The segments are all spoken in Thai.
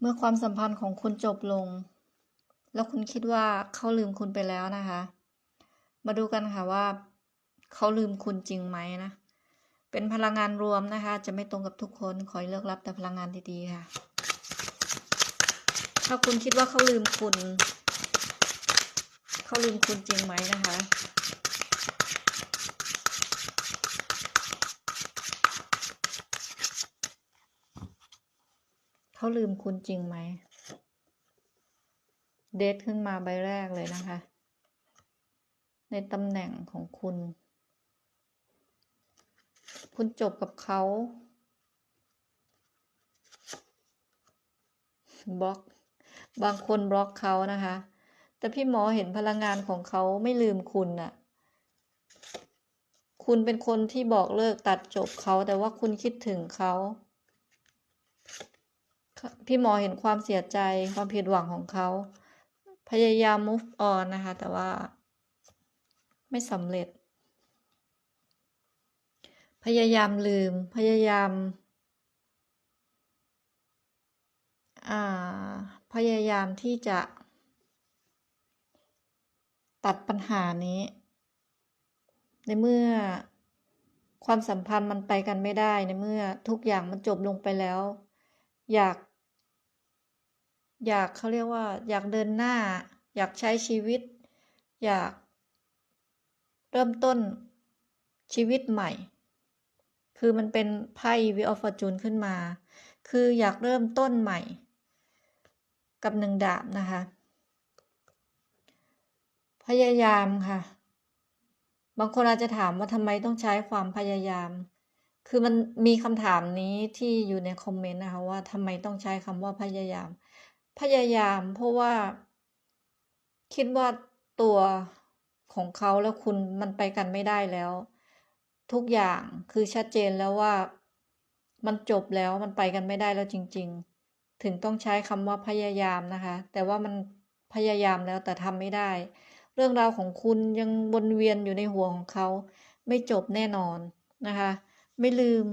เมื่อความสัมพันธ์ของคุณจบลง แล้วคุณคิดว่าเขาลืมคุณไปแล้วนะคะ มาดูกันค่ะว่า เขาลืมคุณจริงไหมนะ เป็นพลังงานรวมนะคะ จะไม่ตรงกับทุกคนขอให้เลือกรับแต่พลังงานดีๆค่ะ ถ้าคุณคิดว่าเขาลืมคุณ เขาลืมคุณจริงไหมนะคะ เขาลืมคุณจริงไหม เดทขึ้นมาใบแรกเลยนะคะ ในตำแหน่งของคุณ คุณจบกับเขาบล็อก บางคนบล็อกเขานะคะ แต่พี่หมอเห็นพลังงานของเขาไม่ลืมคุณน่ะ คุณเป็นคนที่บอกเลิกตัดจบเขา แต่ว่าคุณคิดถึงเขา พี่หมอเห็นความเสียใจความผิดหวังของเขา พยายาม move on นะคะ แต่ว่า ไม่สำเร็จ พยายามลืม พยายาม อ่า พยายามที่จะ ตัดปัญหานี้ ในเมื่อความสัมพันธ์มันไปกันไม่ได้ในเมื่อทุกอย่างมันจบลงไปแล้ว อยาก อยากเขาเรียกว่า อยากเดินหน้า อยากใช้ชีวิต อยาก เริ่มต้นชีวิตใหม่ คือมันเป็นไพ่ Wheel of Fortune ขึ้นมา คืออยากเริ่มต้นใหม่ กับหนึ่งดาบนะคะ พยายามค่ะ บางคนอาจจะถามว่าทำไมต้องใช้ความพยายามคือมันมีคำถามนี้ที่อยู่ในคอมเมนต์นะคะว่าทำไมต้องใช้คำว่าพยายาม พยายามเพราะว่า คิดว่าตัวของเขาแล้วคุณมันไปกันไม่ได้แล้ว ทุกอย่างคือชัดเจนแล้วว่ามันจบแล้วมันไปกันไม่ได้แล้วจริง ๆ ถึงต้องใช้คำว่าพยายามนะคะ แต่ว่ามันพยายามแล้วแต่ทำไม่ได้ เรื่องราวของคุณยังวนเวียนอยู่ในหัวของเขา ไม่จบแน่นอนนะคะ ไม่ลืม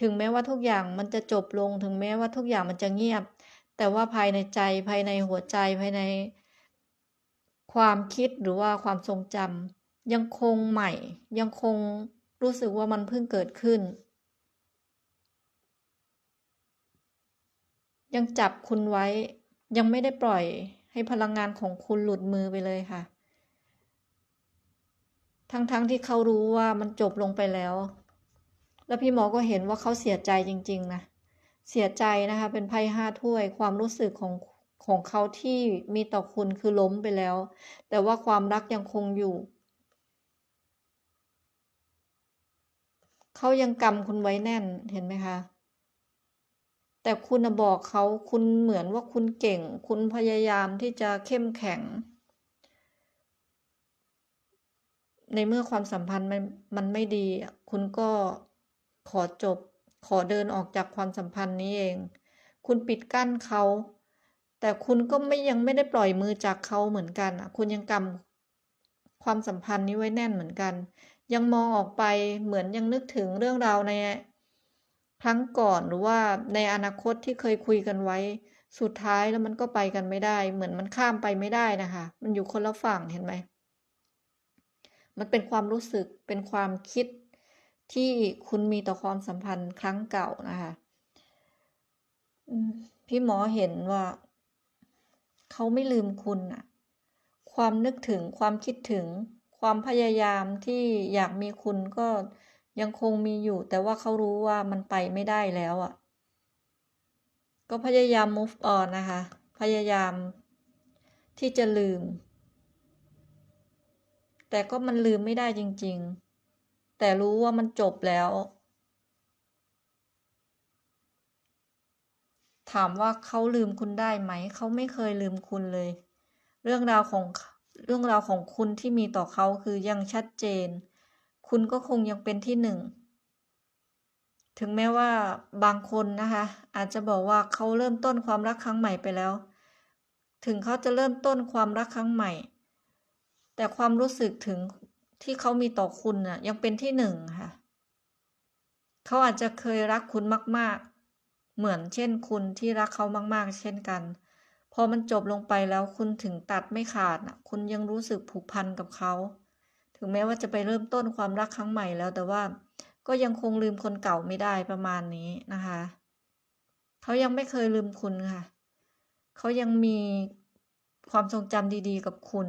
ถึงแม้ว่าทุกอย่างมันจะจบลง ถึงแม้ว่าทุกอย่างมันจะเงียบ แต่ว่าภายในใจภายในหัวใจภายใน ความคิดหรือว่าความทรงจำยังคงใหม่ ยังคงรู้สึกว่ามันเพิ่งเกิดขึ้น ยังจับคุณไว้ ยังไม่ได้ปล่อยให้พลังงานของคุณหลุดมือไปเลยค่ะ ทั้งๆทที่เขารู้ว่ามันจบลงไปแล้ว แล้วพี่หมอก็เห็นว่าเขาเสียใจจริง ๆ นะ เสียใจนะคะ เป็นไพ่ห้าถ้วย ความรู้สึกของของเขาที่มีต่อคุณคือล้มไปแล้ว แต่ว่าความรักยังคงอยู่ เขายังกำคุณไว้แน่นเห็นไหมคะ แต่คุณบอกเขาคุณเหมือนว่าคุณเก่ง คุณพยายามที่จะเข้มแข็ง ในเมื่อความสัมพันธ์มันมันไม่ดี คุณก็ขอจบ ขอเดินออกจากความสัมพันธ์นี้เอง คุณปิดกั้นเขา แต่คุณก็ไม่ยังไม่ได้ปล่อยมือจากเขาเหมือนกันอะคุณยังกำความสัมพันธ์นี้ไว้แน่นเหมือนกัน ยังมองออกไปเหมือนยังนึกถึงเรื่องราวในครั้งก่อนหรือว่าในอนาคตที่เคยคุยกันไว้ สุดท้ายแล้วมันก็ไปกันไม่ได้ เหมือนมันข้ามไปไม่ได้นะคะ มันอยู่คนละฝั่งเห็นไหมมันเป็นความรู้สึกเป็นความคิด ที่คุณมีต่อความสัมพันธ์ครั้งเก่านะคะพี่หมอเห็นว่า เขาไม่ลืมคุณอะความนึกถึงความคิดถึง ความพยายามที่อยากมีคุณก็ยังคงมีอยู่ แต่ว่าเขารู้ว่ามันไปไม่ได้แล้วอะก็พยายาม move on นะคะ พยายามที่จะลืม แต่ก็มันลืมไม่ได้จริง ๆ แต่รู้ว่ามันจบแล้ว ถามว่าเขาลืมคุณได้ไหม เขาไม่เคยลืมคุณเลย เรื่องราวของเรื่องราวของคุณที่มีต่อเขาคือยังชัดเจน คุณก็คงยังเป็นที่หนึ่ง ถึงแม้ว่าบางคนนะคะ อาจจะบอกว่าเขาเริ่มต้นความรักครั้งใหม่ไปแล้ว ถึงเขาจะเริ่มต้นความรักครั้งใหม่ แต่ความรู้สึกถึง ที่เขามีต่อคุณน่ะ ยังเป็นที่หนึ่งค่ะ เขาอาจจะเคยรักคุณมาก ๆ เหมือนเช่นคุณที่รักเขามาก ๆ เช่นกัน พอมันจบลงไปแล้วคุณถึงตัดไม่ขาดน่ะคุณยังรู้สึกผูกพันกับเขา ถึงแม้ว่าจะไปเริ่มต้นความรักครั้งใหม่แล้วแต่ว่าก็ยังคงลืมคนเก่าไม่ได้ประมาณนี้นะคะ เขายังไม่เคยลืมคุณค่ะ เขายังมีความทรงจำดี ๆ กับคุณ